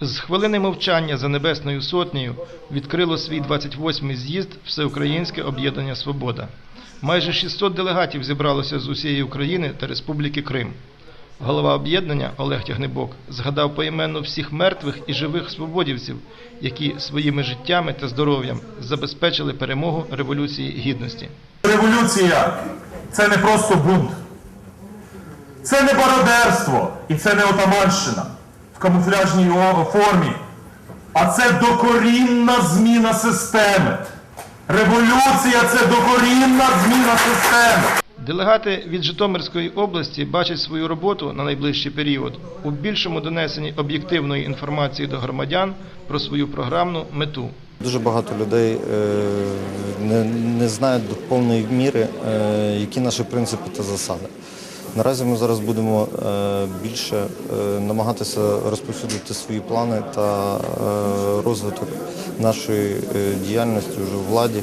З хвилини мовчання за Небесною Сотнею відкрило свій 28-й з'їзд Всеукраїнське об'єднання Свобода. Майже 600 делегатів зібралося з усієї України та Республіки Крим. Голова об'єднання Олег Тягнебок згадав поіменно всіх мертвих і живих свободівців, які своїми життями та здоров'ям забезпечили перемогу Революції Гідності. Революція це не просто бунт. Це не бародерство і це не отаманщина в камуфляжній формі. А це докорінна зміна системи. Революція це докорінна зміна системи. Делегати від Житомирської області бачать свою роботу на найближчий період у більшому донесенні об'єктивної інформації до громадян про свою програмну мету. Дуже багато людей е, не, знають до повної міри, е, які наші принципи та засади. Наразі ми зараз будемо е, більше е, намагатися розповсюдити свої плани та е, розвиток нашої діяльності вже у владі.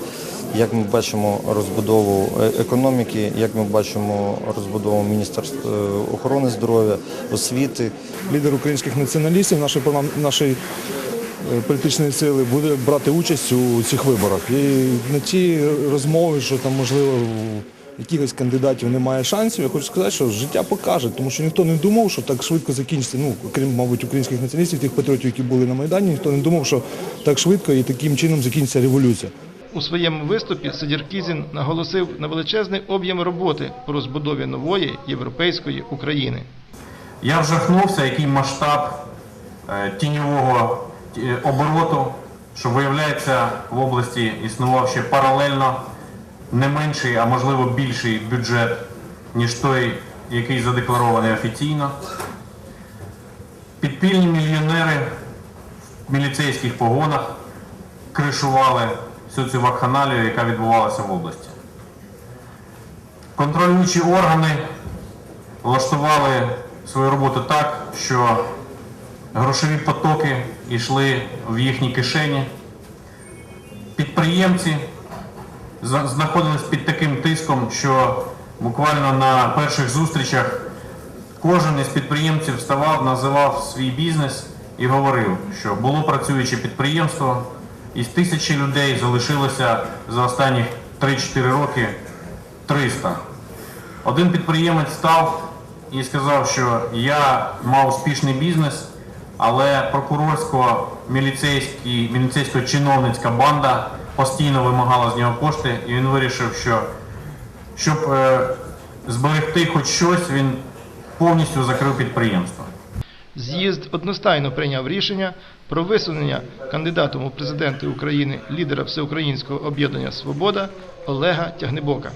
Як ми бачимо розбудову економіки, як ми бачимо розбудову Міністерства охорони здоров'я, освіти, лідер українських націоналістів нашої нашої політичної сили буде брати участь у цих виборах. І на ті розмови, що там можливо якихось кандидатів немає шансів, я хочу сказати, що життя покаже, тому що ніхто не думав, що так швидко закінчиться. Ну крім, мабуть, українських націоналістів, тих патріотів, які були на майдані, ніхто не думав, що так швидко і таким чином закінчиться революція. У своєму виступі Сидіркізін наголосив на величезний об'єм роботи по розбудові нової європейської України. Я вжахнувся, який масштаб е, тіньового е, обороту, що виявляється в області існував ще паралельно не менший, а можливо більший бюджет, ніж той, який задекларований офіційно. Підпільні мільйонери в міліцейських погонах кришували всю цю вакханалію, яка відбувалася в області. Контролюючі органи влаштували свою роботу так, що грошові потоки йшли в їхні кишені. Підприємці знаходились під таким тиском, що буквально на перших зустрічах кожен із підприємців вставав, називав свій бізнес і говорив, що було працююче підприємство, із тисячі людей залишилося за останні 3-4 роки 300. Один підприємець став і сказав, що я мав успішний бізнес, але прокурорсько-міліцейський, міліцейсько-чиновницька банда постійно вимагала з нього кошти, і він вирішив, що щоб е, зберегти хоч щось, він повністю закрив підприємство. З'їзд одностайно прийняв рішення про висунення кандидатом у президенти України лідера Всеукраїнського об'єднання Свобода Олега Тягнебока.